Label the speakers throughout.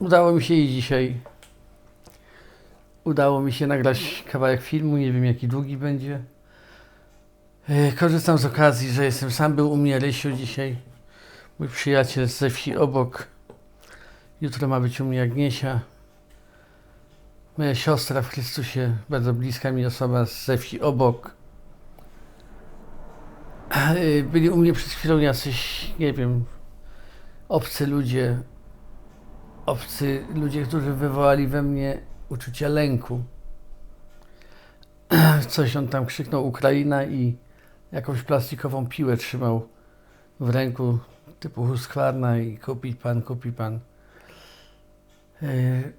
Speaker 1: Udało mi się i dzisiaj. Udało mi się nagrać kawałek filmu, nie wiem jaki długi będzie. E, Korzystam z okazji, że jestem sam, był u mnie Rysiu dzisiaj. Mój przyjaciel ze wsi obok. Jutro ma być u mnie Agniesia. Moja siostra w Chrystusie, bardzo bliska mi osoba ze wsi obok. E, Byli u mnie przed chwilą jacyś, nie wiem, obcy ludzie, obcy ludzie, którzy wywołali we mnie uczucie lęku. Coś on tam krzyknął Ukraina i jakąś plastikową piłę trzymał w ręku typu Husqvarna i kupi pan, kupi pan. Yy,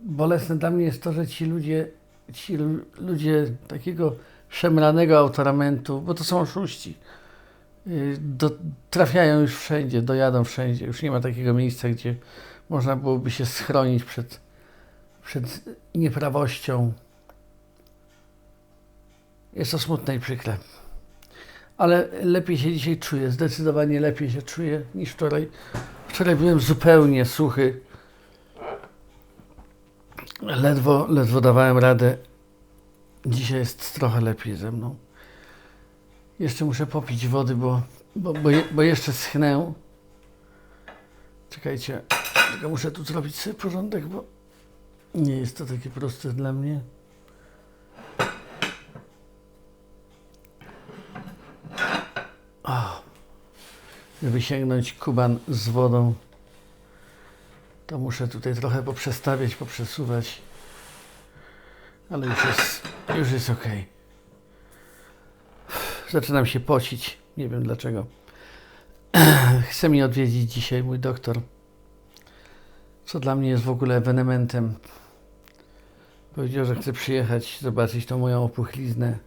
Speaker 1: Bolesne dla mnie jest to, że ci ludzie, ci lu- ludzie takiego szemranego autoramentu, bo to są oszuści, do, trafiają już wszędzie, dojadą wszędzie. Już nie ma takiego miejsca, gdzie można byłoby się schronić przed, przed nieprawością. Jest to smutne i przykre. Ale lepiej się dzisiaj czuję, zdecydowanie lepiej się czuję niż wczoraj. Wczoraj byłem zupełnie suchy. Ledwo, ledwo dawałem radę. Dzisiaj jest trochę lepiej ze mną. Jeszcze muszę popić wody, bo, bo, bo, bo jeszcze schnę. Czekajcie, tylko muszę tu zrobić sobie porządek, bo nie jest to takie proste dla mnie. O, żeby sięgnąć kuban z wodą, to muszę tutaj trochę poprzestawiać, poprzesuwać. Ale już jest, już jest ok. Zaczynam się pocić. Nie wiem dlaczego. Chce mi odwiedzić dzisiaj mój doktor. Co dla mnie jest w ogóle ewenementem. Powiedział, że chce przyjechać, zobaczyć tą moją opuchliznę.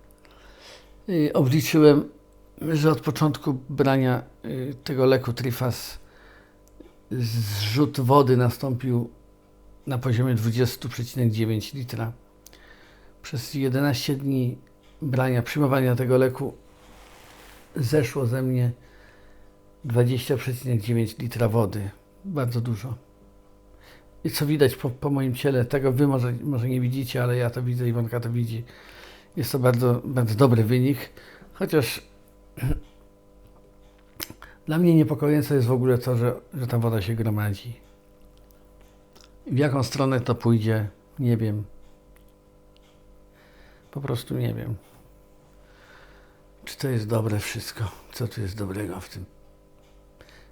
Speaker 1: I obliczyłem, że od początku brania y, tego leku Trifas zrzut wody nastąpił na poziomie 20,9 litra. Przez 11 dni brania, przyjmowania tego leku zeszło ze mnie 20,9 litra wody. Bardzo dużo. I co widać po, po moim ciele, tego wy może, może nie widzicie, ale ja to widzę, Iwonka to widzi. Jest to bardzo, bardzo dobry wynik, chociaż dla mnie niepokojące jest w ogóle to, że, że ta woda się gromadzi. W jaką stronę to pójdzie, nie wiem. Po prostu nie wiem. Czy to jest dobre wszystko? Co tu jest dobrego w tym?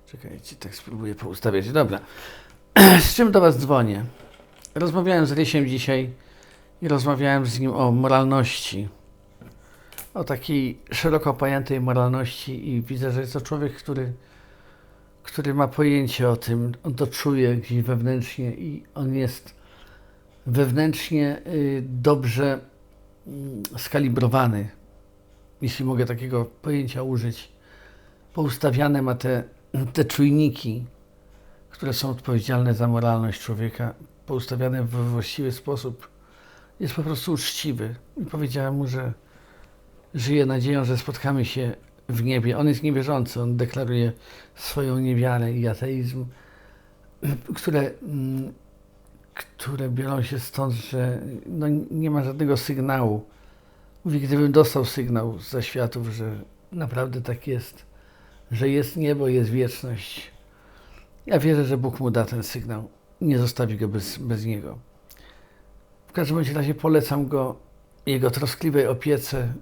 Speaker 1: Czekajcie, tak spróbuję poustawiać. Dobra. Z czym do Was dzwonię? Rozmawiałem z Rysiem dzisiaj i rozmawiałem z nim o moralności. O takiej szeroko pojętej moralności i widzę, że jest to człowiek, który, który ma pojęcie o tym, on to czuje gdzieś wewnętrznie i on jest wewnętrznie y, dobrze mm, skalibrowany, jeśli mogę takiego pojęcia użyć. Poustawiane ma te, te czujniki, które są odpowiedzialne za moralność człowieka, poustawiane we właściwy sposób. Jest po prostu uczciwy. I powiedziałem mu, że żyje nadzieją, że spotkamy się w niebie. On jest niewierzący, on deklaruje swoją niewiarę i ateizm, które, mm, które biorą się stąd, że no, nie ma żadnego sygnału. Mówi, gdybym dostał sygnał z zaświatów, że naprawdę tak jest, że jest niebo, jest wieczność, ja wierzę, że Bóg mu da ten sygnał. Nie zostawi go bez, bez niego. W każdym razie polecam go jego troskliwej opiece.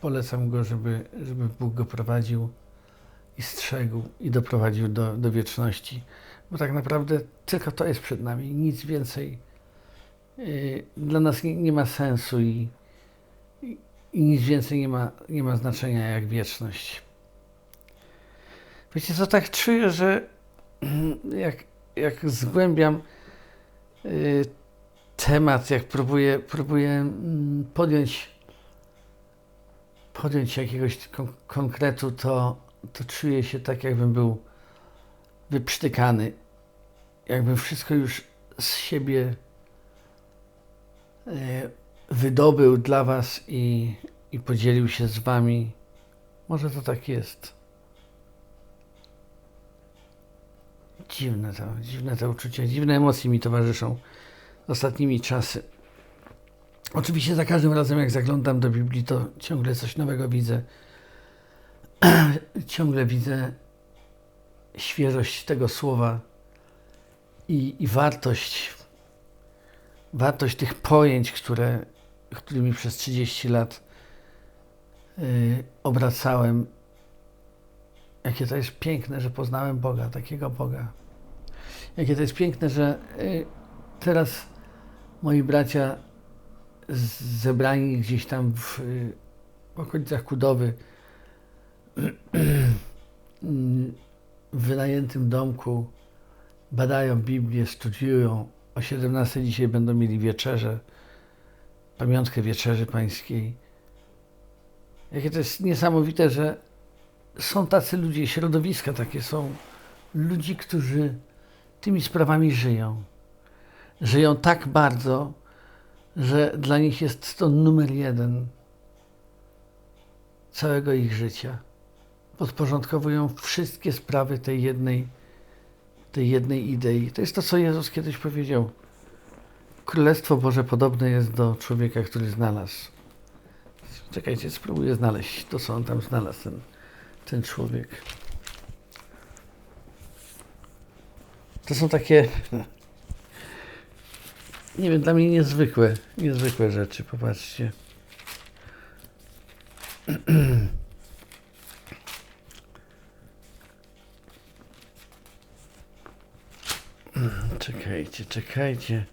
Speaker 1: Polecam go, żeby, żeby Bóg go prowadził i strzegł i doprowadził do, do wieczności. Bo tak naprawdę tylko to jest przed nami. Nic więcej yy, dla nas nie, nie ma sensu i, i, nic więcej nie ma, nie ma znaczenia jak wieczność. Wiecie co, tak czuję, że jak, jak zgłębiam y, temat, jak próbuję, próbuję mm, podjąć, podjąć jakiegoś kon- konkretu, to, to czuję się tak, jakbym był wyprztykany. Jakbym wszystko już z siebie y, wydobył dla Was i, i podzielił się z Wami. Może to tak jest. Dziwne to, dziwne te uczucia, dziwne emocje mi towarzyszą ostatnimi czasy. Oczywiście za każdym razem, jak zaglądam do Biblii, to ciągle coś nowego widzę. ciągle widzę świeżość tego słowa i, i wartość, wartość tych pojęć, które, którymi przez 30 lat yy, obracałem. Jakie to jest piękne, że poznałem Boga, takiego Boga. Jakie to jest piękne, że yy, teraz moi bracia zebrani gdzieś tam w, yy, w okolicach Kudowy w wynajętym domku badają Biblię, studiują. O 17 dzisiaj będą mieli wieczerze, pamiątkę wieczerzy pańskiej. Jakie to jest niesamowite, że są tacy ludzie, środowiska takie są, ludzi, którzy tymi sprawami żyją. Żyją tak bardzo, że dla nich jest to numer jeden całego ich życia. Podporządkowują wszystkie sprawy tej jednej, tej jednej idei. To jest to, co Jezus kiedyś powiedział. Królestwo Boże podobne jest do człowieka, który znalazł. Czekajcie, spróbuję znaleźć to, co on tam znalazł, ten, ten człowiek. To są takie, nie wiem, dla mnie niezwykłe, niezwykłe rzeczy. Popatrzcie. Czekajcie, czekajcie.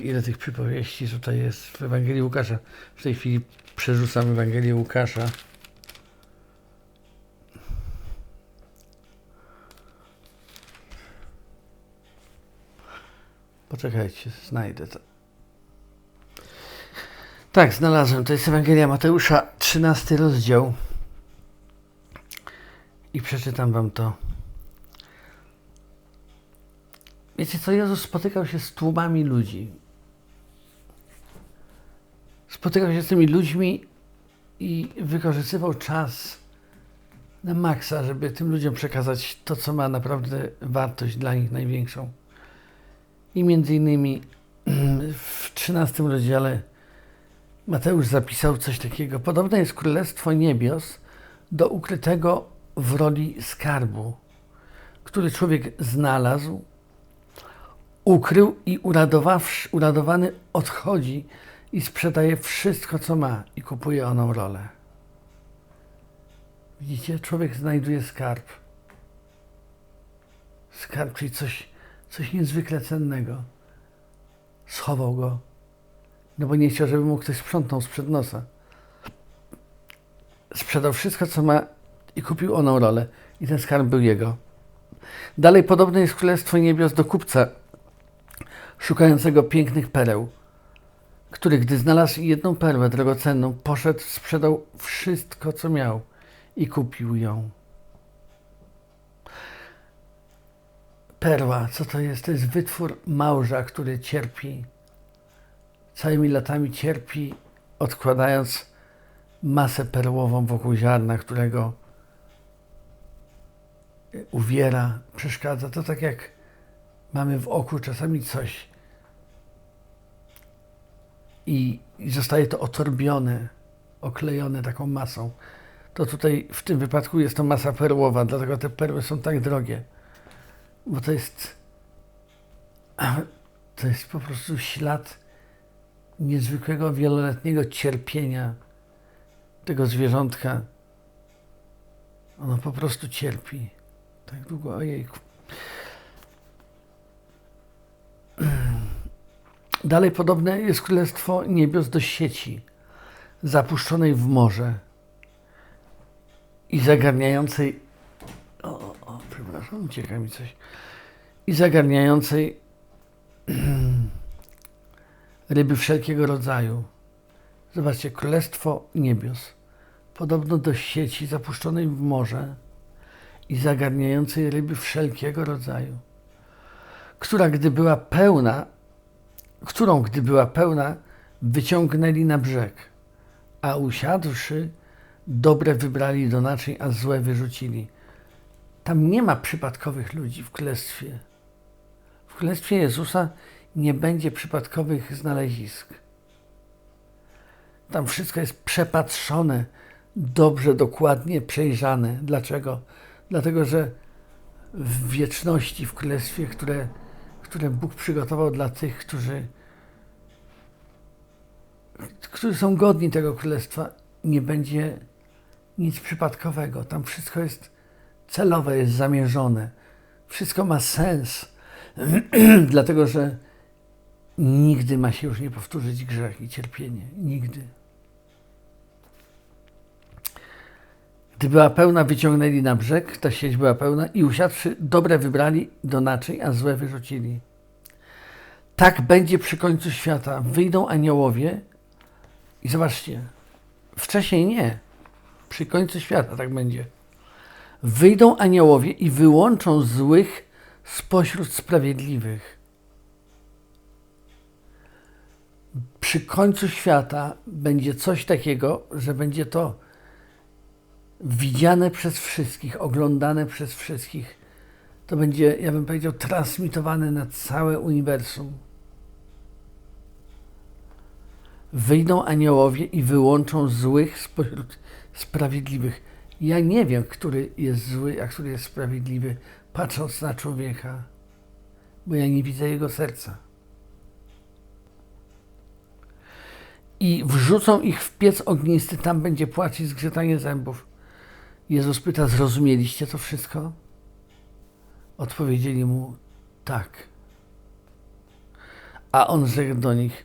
Speaker 1: Ile tych przypowieści tutaj jest w Ewangelii Łukasza. W tej chwili przerzucam Ewangelię Łukasza. Poczekajcie, znajdę to. Tak, znalazłem. To jest Ewangelia Mateusza, 13 rozdział. I przeczytam wam to. Wiecie co, Jezus spotykał się z tłumami ludzi. Spotykał się z tymi ludźmi i wykorzystywał czas na maksa, żeby tym ludziom przekazać to, co ma naprawdę wartość dla nich największą. I między innymi w 13 rozdziale Mateusz zapisał coś takiego. Podobne jest Królestwo Niebios do ukrytego w roli skarbu, który człowiek znalazł, ukrył i uradowany odchodzi i sprzedaje wszystko, co ma i kupuje oną rolę. Widzicie, człowiek znajduje skarb. Skarb, czyli coś, coś niezwykle cennego. Schował go, no bo nie chciał, żeby mu ktoś sprzątnął sprzed nosa. Sprzedał wszystko, co ma i kupił oną rolę. I ten skarb był jego. Dalej podobne jest Królestwo Niebios do kupca szukającego pięknych pereł, który gdy znalazł jedną perłę drogocenną, poszedł, sprzedał wszystko, co miał i kupił ją. Perła, co to jest? To jest wytwór małża, który cierpi, całymi latami cierpi, odkładając masę perłową wokół ziarna, którego uwiera, przeszkadza. To tak jak mamy w oku czasami coś i, zostaje to otorbione, oklejone taką masą. To tutaj w tym wypadku jest to masa perłowa, dlatego te perły są tak drogie, bo to jest to jest po prostu ślad niezwykłego, wieloletniego cierpienia tego zwierzątka. Ono po prostu cierpi. Tak długo, ojejku. Dalej podobne jest Królestwo Niebios do sieci zapuszczonej w morze i zagarniającej o, o, o przepraszam, ucieka mi coś i zagarniającej ryby wszelkiego rodzaju. Zobaczcie, Królestwo Niebios podobno do sieci zapuszczonej w morze i zagarniającej ryby wszelkiego rodzaju, która gdy była pełna, którą gdy była pełna, wyciągnęli na brzeg, a usiadłszy, dobre wybrali do naczyń, a złe wyrzucili. Tam nie ma przypadkowych ludzi w królestwie. W królestwie Jezusa nie będzie przypadkowych znalezisk. Tam wszystko jest przepatrzone, dobrze, dokładnie przejrzane. Dlaczego? Dlatego, że w wieczności, w królestwie, które, które Bóg przygotował dla tych, którzy, którzy są godni tego królestwa, nie będzie nic przypadkowego. Tam wszystko jest celowe, jest zamierzone. Wszystko ma sens, dlatego że nigdy ma się już nie powtórzyć grzech i cierpienie. Nigdy. Gdy była pełna, wyciągnęli na brzeg, ta sieć była pełna i usiadłszy, dobre wybrali do naczyń, a złe wyrzucili. Tak będzie przy końcu świata. Wyjdą aniołowie i zobaczcie, wcześniej nie. Przy końcu świata tak będzie. Wyjdą aniołowie i wyłączą złych spośród sprawiedliwych. Przy końcu świata będzie coś takiego, że będzie to widziane przez wszystkich, oglądane przez wszystkich. To będzie, ja bym powiedział, transmitowane na całe uniwersum. Wyjdą aniołowie i wyłączą złych spośród sprawiedliwych. Ja nie wiem, który jest zły, a który jest sprawiedliwy, patrząc na człowieka, bo ja nie widzę jego serca. I wrzucą ich w piec ognisty, tam będzie płacz i zgrzytanie zębów. Jezus pyta, zrozumieliście to wszystko? Odpowiedzieli mu, tak. A on rzekł do nich,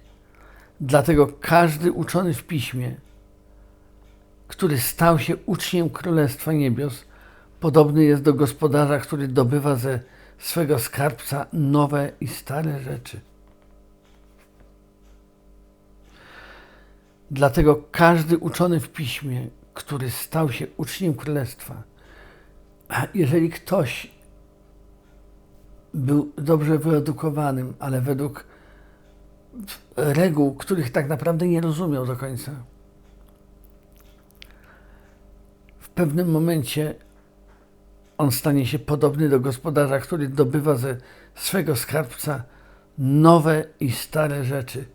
Speaker 1: dlatego każdy uczony w piśmie, który stał się uczniem Królestwa Niebios, podobny jest do gospodarza, który dobywa ze swego skarbca nowe i stare rzeczy. Dlatego każdy uczony w piśmie, który stał się uczniem Królestwa, jeżeli ktoś był dobrze wyedukowanym, ale według reguł, których tak naprawdę nie rozumiał do końca, w pewnym momencie on stanie się podobny do gospodarza, który dobywa ze swego skarbca nowe i stare rzeczy.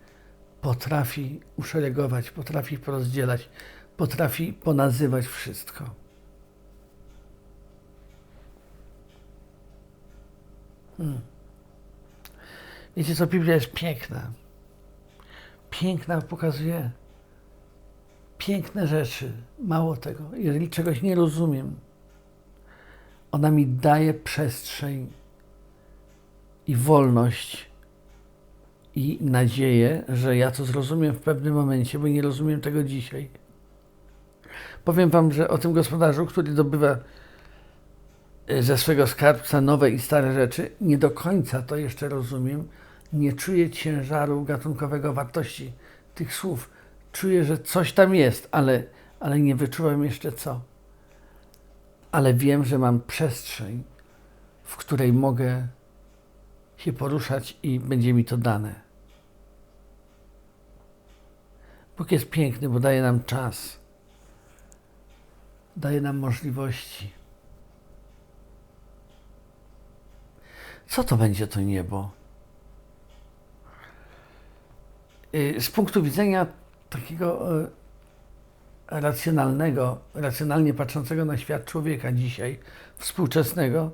Speaker 1: Potrafi uszeregować, potrafi porozdzielać, potrafi ponazywać wszystko. Hmm. Wiecie co, Biblia jest piękna. Piękna pokazuje piękne rzeczy. Mało tego, jeżeli czegoś nie rozumiem, ona mi daje przestrzeń i wolność i nadzieję, że ja to zrozumiem w pewnym momencie, bo nie rozumiem tego dzisiaj. Powiem Wam, że o tym gospodarzu, który dobywa e, ze swego skarbca nowe i stare rzeczy, nie do końca to jeszcze rozumiem. Nie czuję ciężaru gatunkowego wartości tych słów. Czuję, że coś tam jest, ale, ale nie wyczuwam jeszcze co. Ale wiem, że mam przestrzeń, w której mogę się poruszać i będzie mi to dane. Bóg jest piękny, bo daje nam czas daje nam możliwości. Co to będzie to niebo? Y, z punktu widzenia takiego y, racjonalnego, racjonalnie patrzącego na świat człowieka dzisiaj, współczesnego,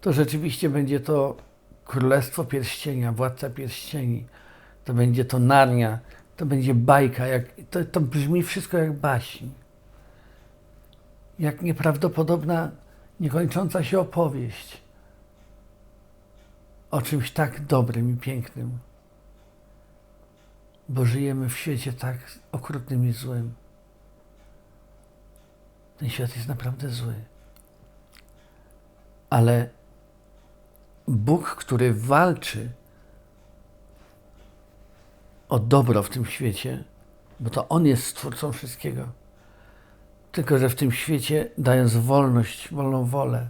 Speaker 1: to rzeczywiście będzie to Królestwo Pierścienia, Władca Pierścieni, to będzie to Narnia, to będzie bajka, jak, to, to brzmi wszystko jak baśń jak nieprawdopodobna, niekończąca się opowieść o czymś tak dobrym i pięknym, bo żyjemy w świecie tak okrutnym i złym. Ten świat jest naprawdę zły. Ale Bóg, który walczy o dobro w tym świecie, bo to On jest stwórcą wszystkiego tylko, że w tym świecie, dając wolność, wolną wolę,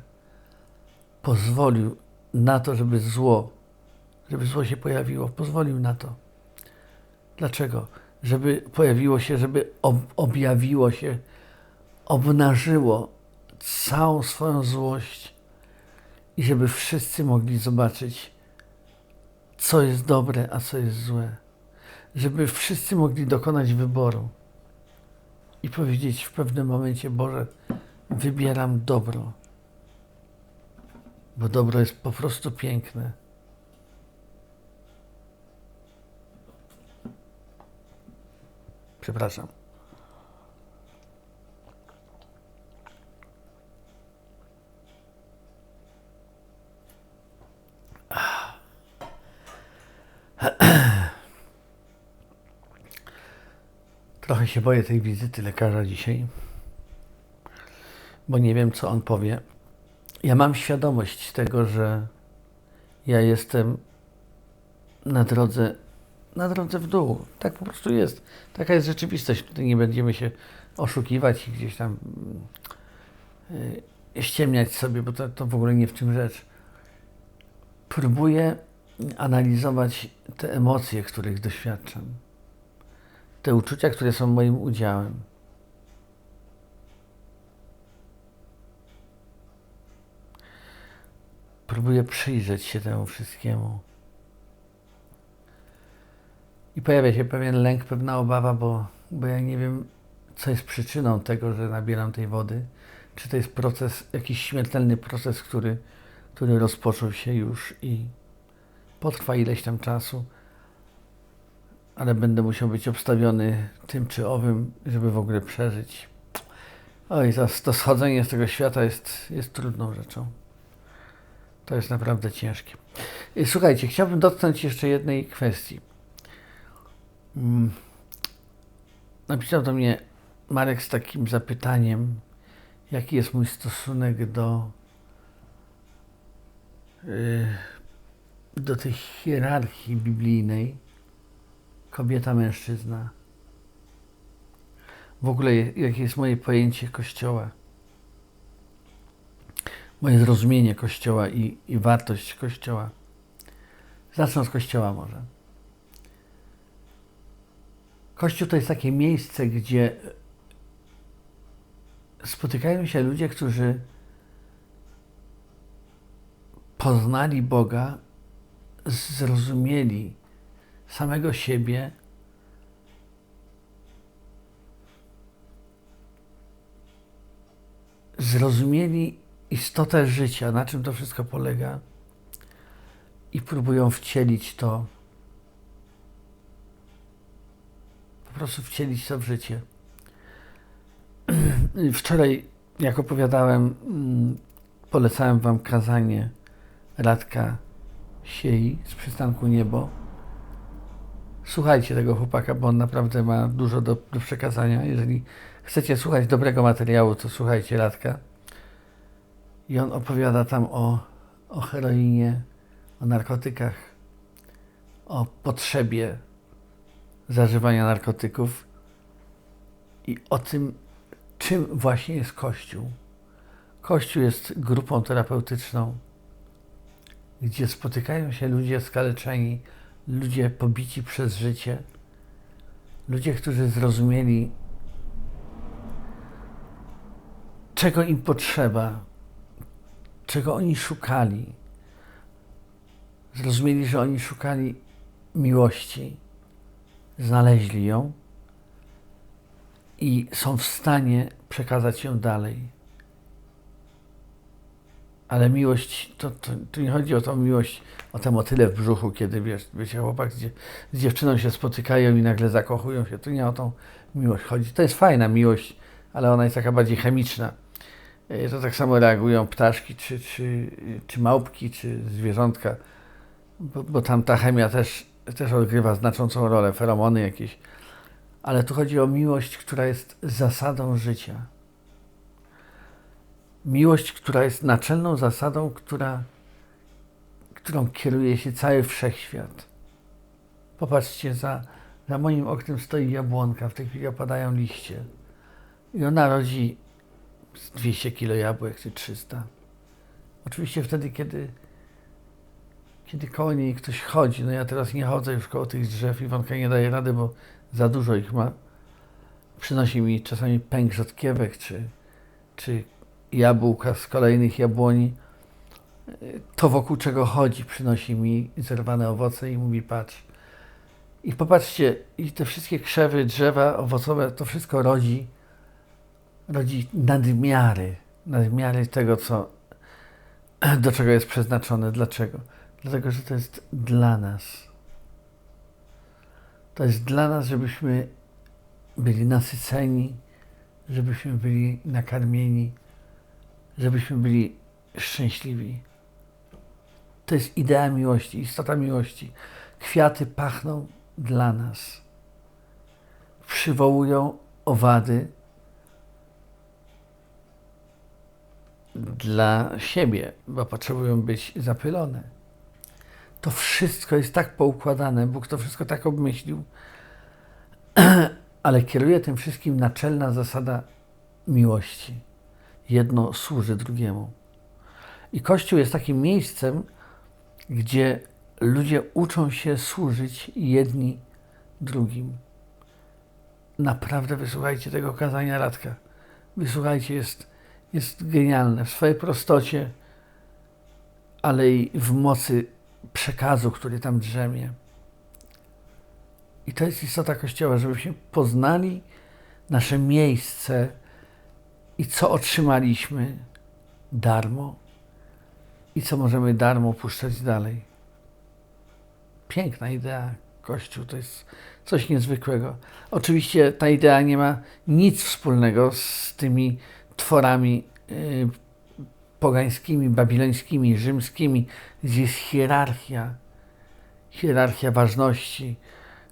Speaker 1: pozwolił na to, żeby zło, żeby zło się pojawiło. Pozwolił na to. Dlaczego? Żeby pojawiło się, żeby ob objawiło się obnażyło całą swoją złość i żeby wszyscy mogli zobaczyć, co jest dobre, a co jest złe. Żeby wszyscy mogli dokonać wyboru i powiedzieć w pewnym momencie: Boże, wybieram dobro, bo dobro jest po prostu piękne. Przepraszam. Trochę się boję tej wizyty lekarza dzisiaj, bo nie wiem, co on powie. Ja mam świadomość tego, że ja jestem na drodze, na drodze w dół. Tak po prostu jest. Taka jest rzeczywistość. Tutaj nie będziemy się oszukiwać i gdzieś tam yy, ściemniać sobie, bo to, to w ogóle nie w tym rzecz. Próbuję analizować te emocje, których doświadczam te uczucia, które są moim udziałem. Próbuję przyjrzeć się temu wszystkiemu. I pojawia się pewien lęk, pewna obawa, bo, bo ja nie wiem, co jest przyczyną tego, że nabieram tej wody. Czy to jest proces, jakiś śmiertelny proces, który, który rozpoczął się już i potrwa ileś tam czasu ale będę musiał być obstawiony tym czy owym, żeby w ogóle przeżyć. Oj, to, to schodzenie z tego świata jest, jest trudną rzeczą. To jest naprawdę ciężkie. Słuchajcie, chciałbym dotknąć jeszcze jednej kwestii. Hmm. Napisał do mnie Marek z takim zapytaniem, jaki jest mój stosunek do, yy, do tej hierarchii biblijnej kobieta, mężczyzna. W ogóle jakie jest moje pojęcie Kościoła. Moje zrozumienie Kościoła i, i wartość Kościoła. Zacznę od Kościoła może. Kościół to jest takie miejsce, gdzie spotykają się ludzie, którzy poznali Boga, zrozumieli samego siebie, zrozumieli istotę życia, na czym to wszystko polega i próbują wcielić to, po prostu wcielić to w życie. Wczoraj, jak opowiadałem, mm, polecałem Wam kazanie Radka Siei z przystanku Niebo słuchajcie tego chłopaka, bo on naprawdę ma dużo do, do przekazania. Jeżeli chcecie słuchać dobrego materiału, to słuchajcie Latka. I on opowiada tam o, o heroinie, o narkotykach, o potrzebie zażywania narkotyków i o tym, czym właśnie jest Kościół. Kościół jest grupą terapeutyczną, gdzie spotykają się ludzie skaleczeni, ludzie pobici przez życie, ludzie, którzy zrozumieli, czego im potrzeba, czego oni szukali. Zrozumieli, że oni szukali miłości, znaleźli ją i są w stanie przekazać ją dalej. Ale miłość, to, to, to, nie chodzi o tą miłość, o tę motylę w brzuchu, kiedy wiesz, wiecie, chłopak z, z dziewczyną się spotykają i nagle zakochują się. Tu nie o tą miłość chodzi. To jest fajna miłość, ale ona jest taka bardziej chemiczna. E, to tak samo reagują ptaszki, czy, czy, czy małpki, czy zwierzątka, bo, bo tam ta chemia też, też odgrywa znaczącą rolę, feromony jakieś. Ale tu chodzi o miłość, która jest zasadą życia miłość, która jest naczelną zasadą, która, którą kieruje się cały wszechświat. Popatrzcie, za, za moim oknem stoi jabłonka, w tej chwili opadają liście. I ona rodzi 200 kilo jabłek czy 300. Oczywiście wtedy, kiedy, kiedy koło niej ktoś chodzi, no ja teraz nie chodzę już koło tych drzew, Iwonka nie daje rady, bo za dużo ich ma, przynosi mi czasami pęk rzodkiewek, czy, czy jabłka z kolejnych jabłoni, to wokół czego chodzi, przynosi mi zerwane owoce i mówi patrz. I popatrzcie, i te wszystkie krzewy, drzewa owocowe, to wszystko rodzi, rodzi nadmiary, nadmiary tego, co, do czego jest przeznaczone. Dlaczego? Dlatego, że to jest dla nas. To jest dla nas, żebyśmy byli nasyceni, żebyśmy byli nakarmieni, żebyśmy byli szczęśliwi. To jest idea miłości, istota miłości. Kwiaty pachną dla nas. Przywołują owady dla siebie, bo potrzebują być zapylone. To wszystko jest tak poukładane, Bóg to wszystko tak obmyślił, ale kieruje tym wszystkim naczelna zasada miłości. Jedno służy drugiemu. I Kościół jest takim miejscem, gdzie ludzie uczą się służyć jedni drugim. Naprawdę wysłuchajcie tego kazania Radka. Wysłuchajcie, jest, jest genialne w swojej prostocie, ale i w mocy przekazu, który tam drzemie. I to jest istota Kościoła, żebyśmy poznali nasze miejsce i co otrzymaliśmy darmo i co możemy darmo puszczać dalej. Piękna idea. Kościół to jest coś niezwykłego. Oczywiście ta idea nie ma nic wspólnego z tymi tworami yy, pogańskimi, babilońskimi, rzymskimi, gdzie jest hierarchia, hierarchia ważności,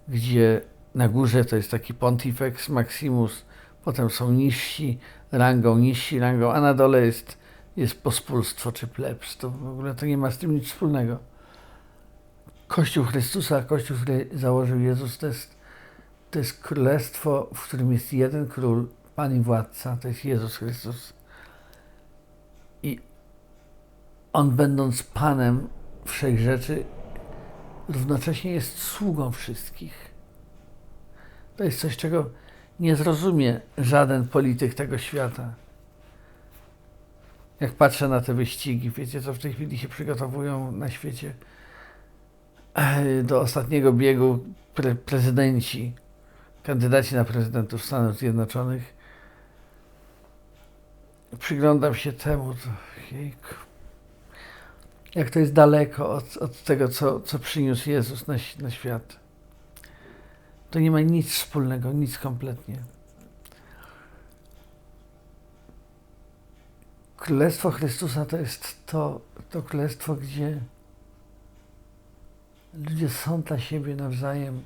Speaker 1: gdzie na górze to jest taki Pontifex Maximus, potem są niżsi rangą, niżsi rangą, a na dole jest, jest pospólstwo czy plebs. To w ogóle to nie ma z tym nic wspólnego. Kościół Chrystusa, Kościół, który założył Jezus, to jest, to jest królestwo, w którym jest jeden król, Pan i władca, to jest Jezus Chrystus. I On będąc Panem wszech rzeczy, równocześnie jest sługą wszystkich. To jest coś, czego nie zrozumie żaden polityk tego świata. Jak patrzę na te wyścigi, wiecie, co w tej chwili się przygotowują na świecie do ostatniego biegu pre prezydenci, kandydaci na prezydentów Stanów Zjednoczonych. Przyglądam się temu, to, jejku, jak to jest daleko od, od tego, co, co przyniósł Jezus na, na świat. To nie ma nic wspólnego, nic kompletnie. Królestwo Chrystusa to jest to, to królestwo, gdzie ludzie są dla siebie nawzajem,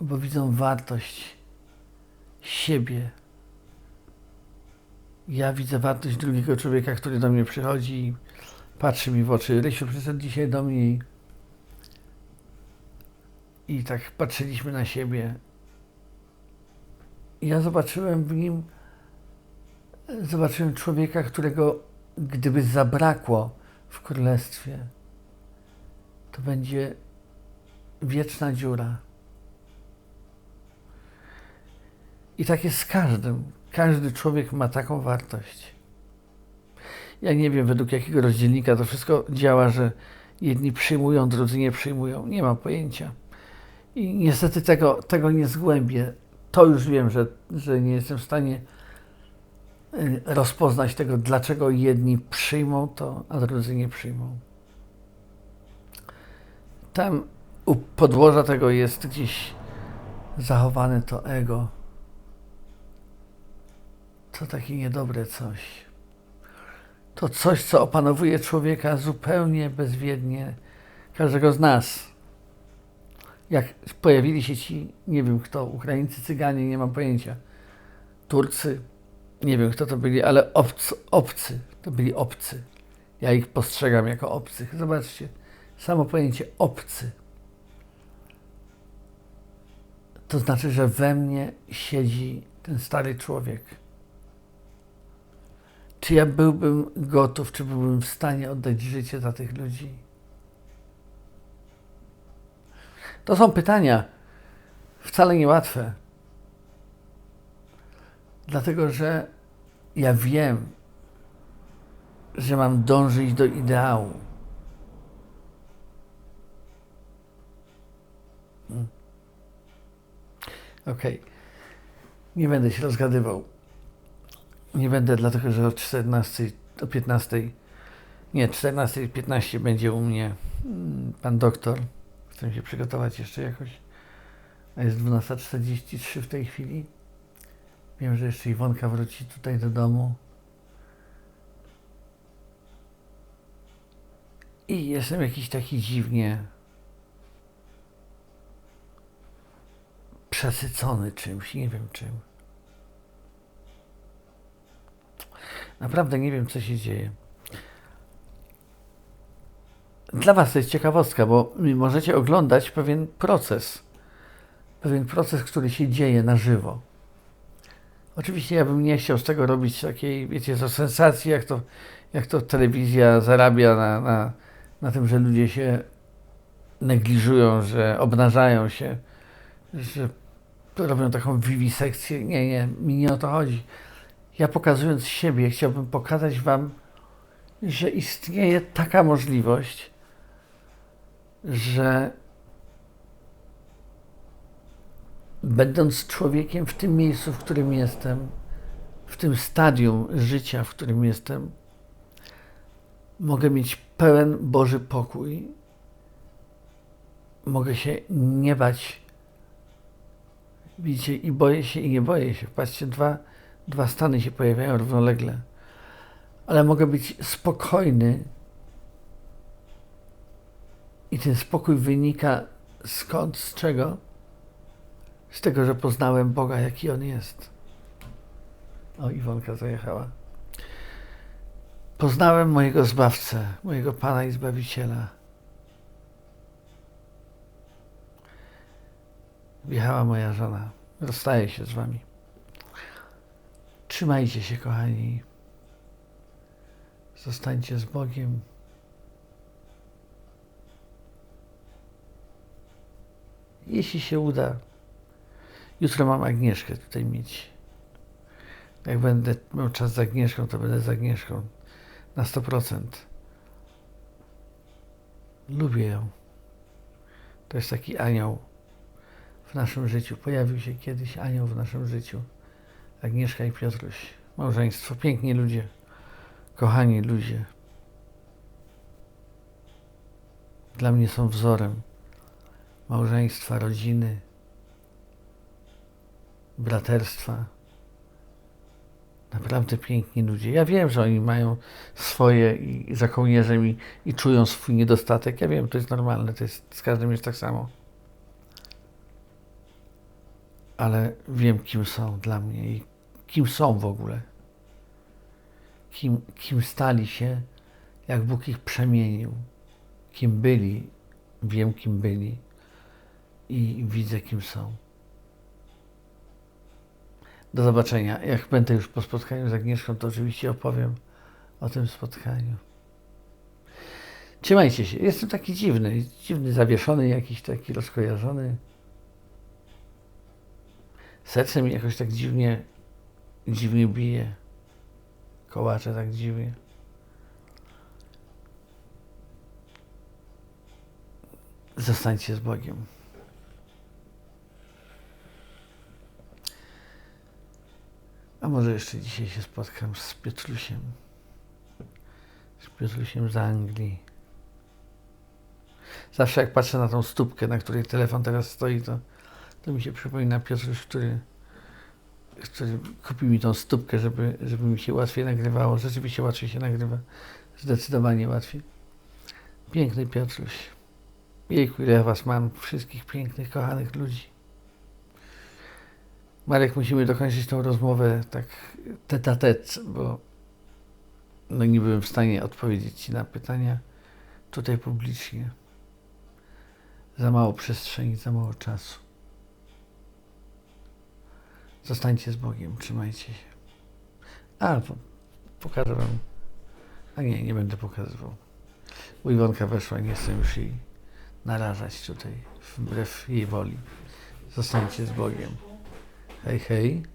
Speaker 1: bo widzą wartość siebie. Ja widzę wartość drugiego człowieka, który do mnie przychodzi i patrzy mi w oczy. Rysiu przyszedł dzisiaj do mnie i, tak patrzyliśmy na siebie. Ja zobaczyłem w nim, zobaczyłem człowieka, którego gdyby zabrakło w królestwie, to będzie wieczna dziura. I tak jest z każdym. Każdy człowiek ma taką wartość. Ja nie wiem, według jakiego rozdzielnika to wszystko działa, że jedni przyjmują, drudzy nie przyjmują. Nie mam pojęcia. I niestety tego, tego nie zgłębię. To już wiem, że, że nie jestem w stanie y, rozpoznać tego, dlaczego jedni przyjmą to, a drudzy nie przyjmą. Tam u podłoża tego jest gdzieś zachowane to ego. To takie niedobre coś. To coś, co opanowuje człowieka zupełnie bezwiednie, każdego z nas. Jak pojawili się ci, nie wiem kto, Ukraińcy, Cyganie, nie mam pojęcia, Turcy, nie wiem kto to byli, ale obcy, to byli obcy. Ja ich postrzegam jako obcych. Zobaczcie Samo pojęcie obcy. To znaczy, że we mnie siedzi ten stary człowiek. Czy ja byłbym gotów, czy byłbym w stanie oddać życie za tych ludzi? To są pytania wcale niełatwe. Dlatego, że ja wiem, że mam dążyć do ideału. Mm. Okej. Nie będę się rozgadywał. Nie będę, dlatego że o 14, o 15, nie, 14.15 będzie u mnie mm, pan doktor. Chcę się przygotować jeszcze jakoś. A jest 12.43 w tej chwili. Wiem, że jeszcze Iwonka wróci tutaj do domu. I jestem jakiś taki dziwnie przesycony czymś, nie wiem czym. Naprawdę nie wiem, co się dzieje. Dla Was to jest ciekawostka, bo możecie oglądać pewien proces. Pewien proces, który się dzieje na żywo. Oczywiście ja bym nie chciał z tego robić takiej, wiecie, to sensacji, jak to, jak to telewizja zarabia na, na, na tym, że ludzie się negliżują, że obnażają się, że robią taką wiwisekcję. Nie, nie, mi nie o to chodzi. Ja pokazując siebie, chciałbym pokazać Wam, że istnieje taka możliwość, że będąc człowiekiem w tym miejscu, w którym jestem, w tym stadium życia, w którym jestem, mogę mieć pełen Boży pokój. Mogę się nie bać. Widzicie, i boję się, i nie boję się. Patrzcie, dwa, dwa stany się pojawiają równolegle. Ale mogę być spokojny. I ten spokój wynika skąd, z czego? Z tego, że poznałem Boga, jaki On jest. O, Iwonka zajechała. Poznałem mojego Zbawcę, mojego Pana i Zbawiciela. Wjechała moja żona. Rozstaję się z Wami. Trzymajcie się, kochani. Zostańcie z Bogiem. Jeśli się uda, jutro mam Agnieszkę tutaj mieć. Jak będę miał czas z Agnieszką, to będę z Agnieszką na 100%. Lubię ją. To jest taki anioł w naszym życiu. Pojawił się kiedyś anioł w naszym życiu. Agnieszka i Piotruś. Małżeństwo. Piękni ludzie. Kochani ludzie. Dla mnie są wzorem małżeństwa, rodziny, braterstwa. Naprawdę piękni ludzie. Ja wiem, że oni mają swoje i za kołnierzem i, i czują swój niedostatek. Ja wiem, to jest normalne, to jest, z każdym jest tak samo. Ale wiem, kim są dla mnie i kim są w ogóle. Kim, kim stali się, jak Bóg ich przemienił. Kim byli, wiem, kim byli i widzę, kim są. Do zobaczenia. Jak będę już po spotkaniu z Agnieszką, to oczywiście opowiem o tym spotkaniu. Trzymajcie się. Jestem taki dziwny, dziwny, zawieszony, jakiś taki rozkojarzony. Serce mi jakoś tak dziwnie, dziwnie bije. Kołacze tak dziwnie. Zostańcie z Bogiem. A może jeszcze dzisiaj się spotkam z Piotrusiem. Z Piotrusiem z Anglii. Zawsze jak patrzę na tą stópkę, na której telefon teraz stoi, to, to mi się przypomina Piotruś, który, który kupił mi tą stópkę, żeby, żeby mi się łatwiej nagrywało. Rzeczywiście łatwiej się nagrywa. Zdecydowanie łatwiej. Piękny Piotruś. Jejku, ile ja was mam, wszystkich pięknych, kochanych ludzi. Marek, musimy dokończyć tą rozmowę tak tet a tet, bo no nie byłem w stanie odpowiedzieć Ci na pytania tutaj publicznie. Za mało przestrzeni, za mało czasu. Zostańcie z Bogiem, trzymajcie się. A, pokażę Wam. A nie, nie będę pokazywał. Bo Iwonka weszła, nie chcę już jej narażać tutaj, wbrew jej woli. Zostańcie z Bogiem. Hej, hej.